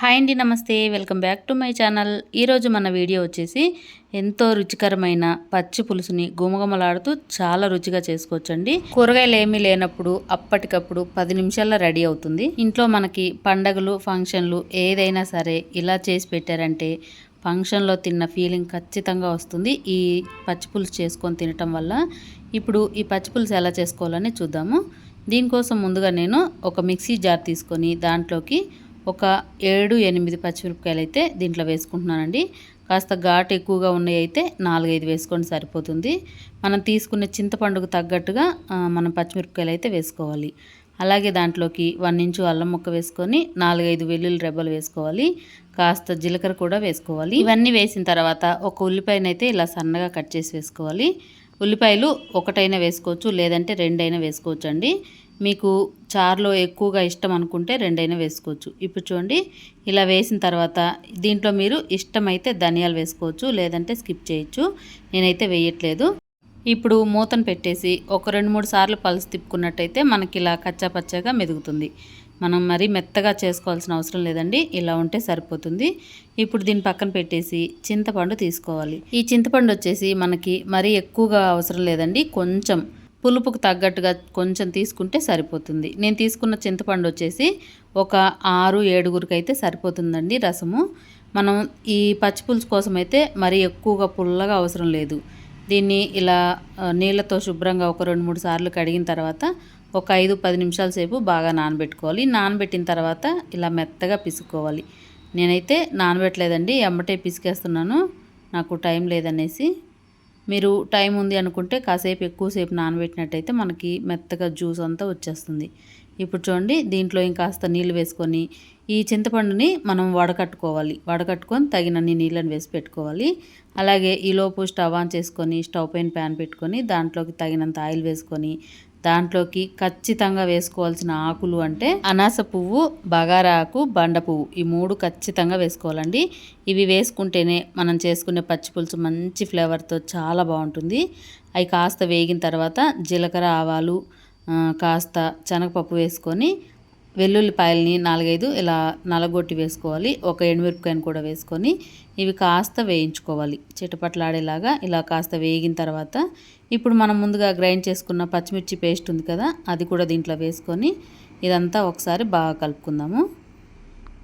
Hi అండి నమస్తే. Welcome back to my channel. ఈరోజు మన వీడియో వచ్చేసి ఎంతో రుచికరమైన పచ్చి పులుసుని గుమగుమలాడుతూ చాలా రుచిగా చేసుకోవచ్చండి. కూరగాయలు ఏమీ లేనప్పుడు అప్పటికప్పుడు పది నిమిషాల్లో రెడీ అవుతుంది. ఇంట్లో మనకి పండగలు ఫంక్షన్లు ఏదైనా సరే ఇలా చేసి పెట్టారంటే ఫంక్షన్లో తిన్న ఫీలింగ్ ఖచ్చితంగా వస్తుంది. ఈ పచ్చి పులుసు చేసుకొని తినటం వల్ల ఇప్పుడు ఈ పచ్చి పులుసు ఎలా చేసుకోవాలని చూద్దాము. దీనికోసం ముందుగా నేను ఒక మిక్సీ జార్ తీసుకొని దాంట్లోకి ఒక ఏడు ఎనిమిది పచ్చిమిరపకాయలు అయితే దీంట్లో వేసుకుంటున్నానండి. కాస్త ఘాటు ఎక్కువగా ఉన్నాయి అయితే నాలుగైదు వేసుకొని సరిపోతుంది. మనం తీసుకునే చింతపండుకు తగ్గట్టుగా మనం పచ్చిమిరపకాయలు అయితే వేసుకోవాలి. అలాగే దాంట్లోకి వన్ ఇంచు అల్లం ముక్క వేసుకొని నాలుగైదు వెల్లుల్లి రెబ్బలు వేసుకోవాలి. కాస్త జీలకర్ర కూడా వేసుకోవాలి. ఇవన్నీ వేసిన తర్వాత ఒక ఉల్లిపాయనైతే ఇలా సన్నగా కట్ చేసి వేసుకోవాలి. ఉల్లిపాయలు ఒకటైనా వేసుకోవచ్చు లేదంటే రెండైనా వేసుకోవచ్చు అండి మీకు చారులో ఎక్కువగా ఇష్టం అనుకుంటే రెండైనా వేసుకోవచ్చు. ఇప్పుడు చూడండి ఇలా వేసిన తర్వాత దీంట్లో మీరు ఇష్టమైతే ధనియాలు వేసుకోవచ్చు లేదంటే స్కిప్ చేయొచ్చు. నేనైతే వేయట్లేదు. ఇప్పుడు మూతను పెట్టేసి ఒక రెండు మూడు సార్లు పలుసు తిప్పుకున్నట్టయితే మనకి ఇలా కచ్చాపచ్చాగా మెదుగుతుంది. మనం మరీ మెత్తగా చేసుకోవాల్సిన అవసరం లేదండి ఇలా ఉంటే సరిపోతుంది. ఇప్పుడు దీన్ని పక్కన పెట్టేసి చింతపండు తీసుకోవాలి. ఈ చింతపండు వచ్చేసి మనకి మరీ ఎక్కువగా అవసరం లేదండి కొంచెం పులుపుకు తగ్గట్టుగా కొంచెం తీసుకుంటే సరిపోతుంది. నేను తీసుకున్న చింతపండు వచ్చేసి ఒక ఆరు ఏడుగురికి అయితే సరిపోతుందండి రసము. మనం ఈ పచ్చి పులుసు కోసం అయితే మరీ ఎక్కువగా పుల్లగా అవసరం లేదు. దీన్ని ఇలా నీళ్ళతో శుభ్రంగా ఒక రెండు మూడు సార్లు కడిగిన తర్వాత ఒక ఐదు పది నిమిషాల సేపు బాగా నానబెట్టుకోవాలి. నానబెట్టిన తర్వాత ఇలా మెత్తగా పిసుకోవాలి నేనైతే నానబెట్టలేదండి ఎమ్మటే పిసికేస్తున్నాను. నాకు టైం లేదనేసి. మీరు టైం ఉంది అనుకుంటే కాసేపు ఎక్కువసేపు నానబెట్టినట్టయితే మనకి మెత్తగా జ్యూస్ అంతా వచ్చేస్తుంది. ఇప్పుడు చూడండి దీంట్లో ఇంకాస్త నీళ్ళు వేసుకొని ఈ చింతపండుని మనం వడకట్టుకోవాలి. వడకట్టుకొని తగినన్ని నీళ్ళని వేసి పెట్టుకోవాలి. అలాగే ఈలోపు స్టవ్ ఆన్ చేసుకొని స్టవ్ పైన ప్యాన్ పెట్టుకొని దాంట్లోకి తగినంత ఆయిల్ వేసుకొని దాంట్లోకి ఖచ్చితంగా వేసుకోవాల్సిన ఆకులు అంటే అనాస పువ్వు బగారా ఆకు బండ పువ్వు. ఈ మూడు ఖచ్చితంగా వేసుకోవాలండి. ఇవి వేసుకుంటేనే మనం చేసుకునే పచ్చిపులుసు మంచి ఫ్లేవర్తో చాలా బాగుంటుంది. అవి కాస్త వేగిన తర్వాత జీలకర్ర ఆవాలు కాస్త శనగపప్పు వేసుకొని వెల్లుల్లిపాయలని నాలుగైదు ఇలా నలగొట్టి వేసుకోవాలి. ఒక ఎండుమిరపకాయను కూడా వేసుకొని ఇవి కాస్త వేయించుకోవాలి. చిటపట్లాడేలాగా ఇలా కాస్త వేగిన తర్వాత ఇప్పుడు మనం ముందుగా గ్రైండ్ చేసుకున్న పచ్చిమిర్చి పేస్ట్ ఉంది కదా అది కూడా దీంట్లో వేసుకొని ఇదంతా ఒకసారి బాగా కలుపుకుందాము.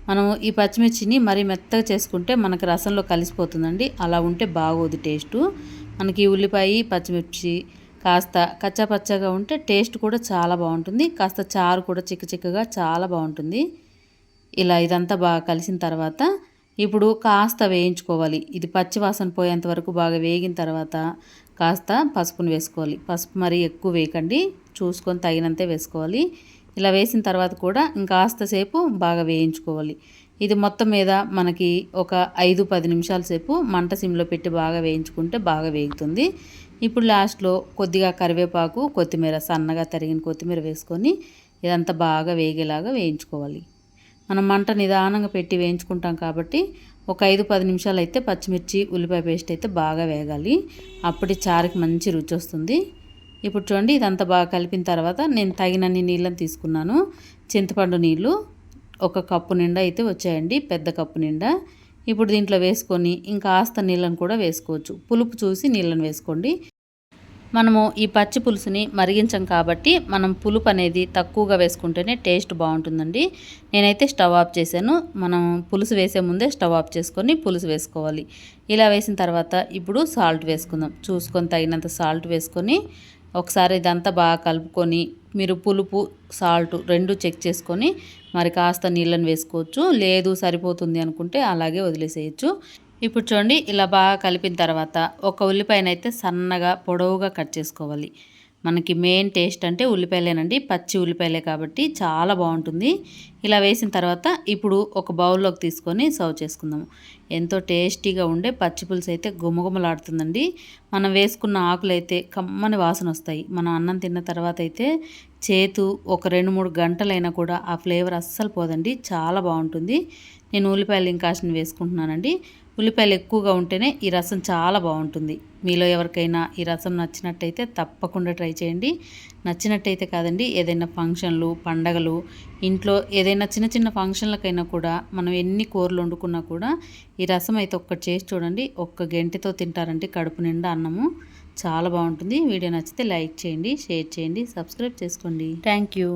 మనము ఈ పచ్చిమిర్చిని మరీ మెత్తగా చేసుకుంటే మనకి రసంలో కలిసిపోతుందండి. అలా ఉంటే బాగోదు టేస్టు. మనకి ఉల్లిపాయ పచ్చిమిర్చి కాస్త కచ్చపచ్చగా ఉంటే టేస్ట్ కూడా చాలా బాగుంటుంది. కాస్త చారు కూడా చిక్క చిక్కగా చాలా బాగుంటుంది. ఇలా ఇదంతా బాగా కలిసిన తర్వాత ఇప్పుడు కాస్త వేయించుకోవాలి. ఇది పచ్చివాసన పోయేంత వరకు బాగా వేగిన తర్వాత కాస్త పసుపును వేసుకోవాలి. పసుపు మరీ ఎక్కువ వేయకండి. చూసుకొని తగినంతే వేసుకోవాలి. ఇలా వేసిన తర్వాత కూడా ఇంకాస్త సేపు బాగా వేయించుకోవాలి. ఇది మొత్తం మీద మనకి ఒక ఐదు పది నిమిషాల సేపు మంట సిమ్లో పెట్టి బాగా వేయించుకుంటే బాగా వేగుతుంది. ఇప్పుడు లాస్ట్లో కొద్దిగా కరివేపాకు కొత్తిమీర సన్నగా తరిగిన కొత్తిమీర వేసుకొని ఇదంతా బాగా వేగేలాగా వేయించుకోవాలి. మనం మంట నిదానంగా పెట్టి వేయించుకుంటాం కాబట్టి ఒక ఐదు పది నిమిషాలు అయితే పచ్చిమిర్చి ఉల్లిపాయ పేస్ట్ అయితే బాగా వేగాలి. అప్పటి చారుకి మంచి రుచి వస్తుంది. ఇప్పుడు చూడండి ఇదంతా బాగా కలిపిన తర్వాత నేను తగినన్ని నీళ్ళని తీసుకున్నాను. చింతపండు నీళ్ళు ఒక కప్పు నిండా అయితే వచ్చాయండి పెద్ద కప్పు నిండా. ఇప్పుడు దీంట్లో వేసుకొని ఇంకా ఆస్త నీళ్ళను కూడా వేసుకోవచ్చు. పులుపు చూసి నీళ్ళను వేసుకోండి. మనము ఈ పచ్చి పులుసుని మరిగించం కాబట్టి మనం పులుపు అనేది తక్కువగా వేసుకుంటేనే టేస్ట్ బాగుంటుందండి. నేనైతే స్టవ్ ఆఫ్ చేశాను. మనం పులుసు వేసే ముందే స్టవ్ ఆఫ్ చేసుకొని పులుసు వేసుకోవాలి. ఇలా వేసిన తర్వాత ఇప్పుడు సాల్ట్ వేసుకుందాం. చూసుకొని తగినంత సాల్ట్ వేసుకొని ఒకసారి ఇదంతా బాగా కలుపుకొని మీరు పులుపు సాల్ట్ రెండు చెక్ చేసుకొని మరి కాస్త నీళ్ళని వేసుకోవచ్చు. లేదు సరిపోతుంది అనుకుంటే అలాగే వదిలేసేయచ్చు. ఇప్పుడు చూడండి ఇలా బాగా కలిపిన తర్వాత ఒక ఉల్లిపాయనైతే సన్నగా పొడవుగా కట్ చేసుకోవాలి. మనకి మెయిన్ టేస్ట్ అంటే ఉల్లిపాయలేనండి పచ్చి ఉల్లిపాయలే కాబట్టి చాలా బాగుంటుంది. ఇలా వేసిన తర్వాత ఇప్పుడు ఒక బౌల్లోకి తీసుకొని సర్వ్ చేసుకుందాము ఎంతో టేస్టీగా ఉండే పచ్చి పులుసు అయితే గుమగుమలాడుతుందండి మనం వేసుకున్న ఆకులు అయితే కమ్మని వాసన వస్తాయి. మనం అన్నం తిన్న తర్వాత అయితే చేతు ఒక రెండు మూడు గంటలైనా కూడా ఆ ఫ్లేవర్ అస్సలు పోదండి చాలా బాగుంటుంది. నేను ఉల్లిపాయలు ఇంకాసిన వేసుకుంటున్నానండి. ఉల్లిపాయలు ఎక్కువగా ఉంటేనే ఈ రసం చాలా బాగుంటుంది. మీలో ఎవరికైనా ఈ రసం నచ్చినట్టయితే తప్పకుండా ట్రై చేయండి. నచ్చినట్టయితే కాదండి ఏదైనా ఫంక్షన్లు పండగలు ఇంట్లో ఏదైనా చిన్న చిన్న ఫంక్షన్లకైనా కూడా మనం ఎన్ని కూరలు వండుకున్నా కూడా ఈ రసం అయితే ఒక్కటి చేసి చూడండి. ఒక్క గంటతో తింటారంటే కడుపు నిండా అన్నము. చాలా బాగుంటుంది. వీడియో నచ్చితే లైక్ చేయండి షేర్ చేయండి సబ్స్క్రైబ్ చేసుకోండి. Thank you.